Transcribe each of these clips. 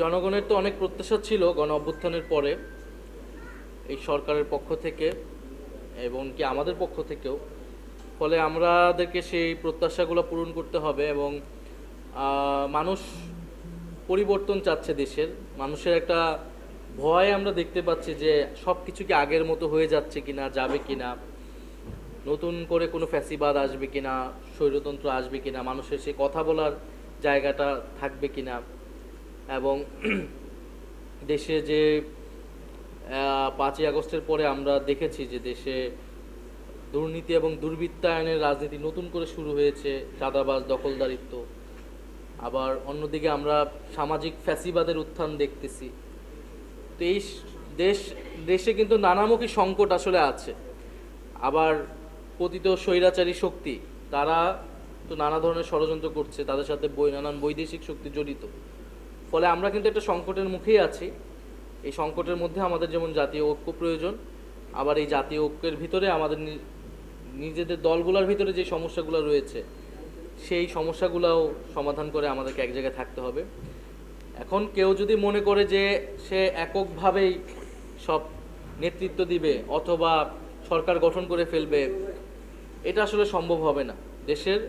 জনগণের তো অনেক প্রত্যাশা ছিল গণ অভ্যুত্থানের পরে এই সরকারের পক্ষ থেকে এবং কি আমাদের পক্ষ থেকেও। ফলে আমাদেরকে সেই প্রত্যাশাগুলো পূরণ করতে হবে এবং মানুষ পরিবর্তন চাচ্ছে দেশের। মানুষের একটা ভয় আমরা দেখতে পাচ্ছি যে সব কিছু কি আগের মতো হয়ে যাচ্ছে কিনা, যাবে কিনা? নতুন করে কোনো ফ্যাসিবাদ আসবে কিনা? স্বৈরতন্ত্র আসবে কিনা? মানুষের সে কথা বলার জায়গাটা থাকবে কিনা? এবং দেশে যে পাঁচই আগস্টের পরে আমরা দেখেছি যে দেশে দুর্নীতি এবং দুর্বৃত্তায়নের রাজনীতি নতুন করে শুরু হয়েছে, চাঁদাবাজ, দখলদারিত্ব। আবার অন্যদিকে আমরা সামাজিক ফ্যাসিবাদের উত্থান দেখতেছি। তো এই দেশ, দেশে কিন্তু নানামুখী সংকট আসলে আছে। আবার পতিত স্বৈরাচারী শক্তি, তারা তো নানা ধরনের ষড়যন্ত্র করছে, তাদের সাথে বই নানান বৈদেশিক শক্তি জড়িত। ফলে আমরা কিন্তু একটা সংকটের মুখেই আছি। এই সংকটের মধ্যে আমাদের যেমন জাতীয় ঐক্য প্রয়োজন, আবার এই জাতীয় ঐক্যের ভিতরে আমাদের নিজেদের দলগুলোর ভিতরে যে সমস্যাগুলো রয়েছে, সেই সমস্যাগুলোও সমাধান করে আমাদেরকে এক জায়গায় থাকতে হবে। এখন কেউ যদি মনে করে যে সে এককভাবেই সব নেতৃত্ব দিবে অথবা সরকার গঠন করে ফেলবে, এটা আসলে সম্ভব হবে না। দেশের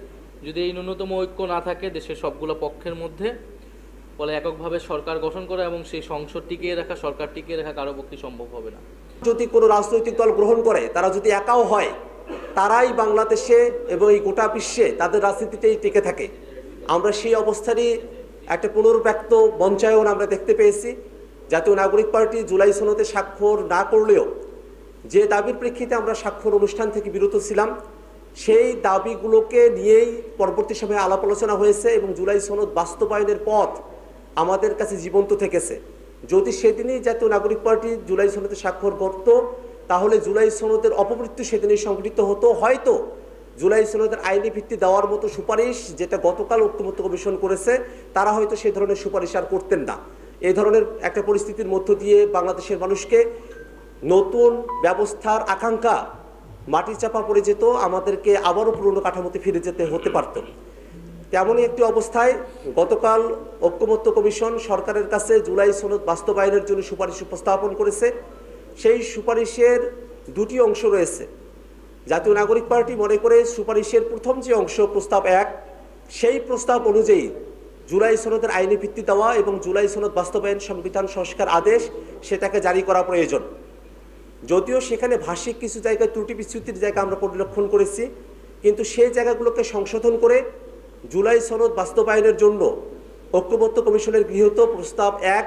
যদি এই ন্যূনতম ঐক্য না থাকে, দেশের সবগুলো পক্ষের মধ্যে ফলে এককভাবে সরকার গঠন করা এবং সেই সংসদ টিকিয়ে রাখা, সরকার টিকিয়ে রাখা কারও পক্ষে সম্ভব হবে না। যদি কোনো রাজনৈতিক দল গ্রহণ করে, তারা যদি একাও হয়, তারাই বাংলাদেশে এবং এই গোটা বিশ্বে তাদের রাজনীতিতেই টিকে থাকে। আমরা সেই অবস্থারই একটা পুনর্ব্যক্ত মঞ্চায়ন আমরা দেখতে পেয়েছি। জাতীয় নাগরিক পার্টি জুলাই সনদে স্বাক্ষর না করলেও যে দাবির প্রেক্ষিতে আমরা স্বাক্ষর অনুষ্ঠান থেকে বিরত ছিলাম, সেই দাবিগুলোকে নিয়েই পরবর্তী সময়ে আলাপ আলোচনা হয়েছে এবং জুলাই সনদ বাস্তবায়নের পথ আমাদের কাছে জীবন্ত থেকেছে। যদি সেদিনই জাতীয় নাগরিক পার্টি জুলাই সনদে স্বাক্ষর করত, তাহলে জুলাই সনদের অপমৃত্যু সেদিনই সংঘটিত হতো। হয়তো জুলাই সনদের আইনি ভিত্তি দেওয়ার মতো সুপারিশ যেটা গতকাল ঐক্যমত্য কমিশন করেছে, তারা হয়তো সেই ধরনের সুপারিশ আর করতেন না। এই ধরনের একটা পরিস্থিতির মধ্য দিয়ে বাংলাদেশের মানুষকে নতুন ব্যবস্থার আকাঙ্ক্ষা মাটি চাপা পড়ে যেত, আমাদেরকে আবারও পুরনো কাঠামোতে ফিরে যেতে হতে পারত। তেমনই একটি অবস্থায় গতকাল ঐক্যমত্য কমিশন সরকারের কাছে জুলাই সনদ বাস্তবায়নের জন্য সুপারিশ উপস্থাপন করেছে। সেই সুপারিশের দুটি অংশ রয়েছে। জাতীয় নাগরিক পার্টি মনে করে সুপারিশের প্রথম যে অংশ, প্রস্তাব এক, সেই প্রস্তাব অনুযায়ী জুলাই সনদের আইনি ভিত্তি দেওয়া এবং জুলাই সনদ বাস্তবায়ন সংবিধান সংস্কার আদেশ সেটাকে জারি করা প্রয়োজন। যদিও সেখানে ভাষিক কিছু জায়গায় ত্রুটি বিচ্যুতির জায়গা আমরা পরিলক্ষণ করেছি, কিন্তু সেই জায়গাগুলোকে সংশোধন করে জুলাই সনদ বাস্তবায়নের জন্য ঐক্যবদ্ধ কমিশনের গৃহীত প্রস্তাব এক,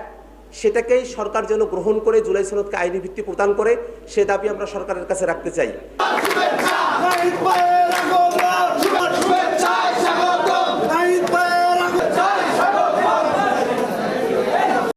সেটাকেই সরকার যেন গ্রহণ করে, জুলাই সনদকে আইনি ভিত্তি প্রদান করে, সে দাবি আমরা সরকারের কাছে রাখতে চাই।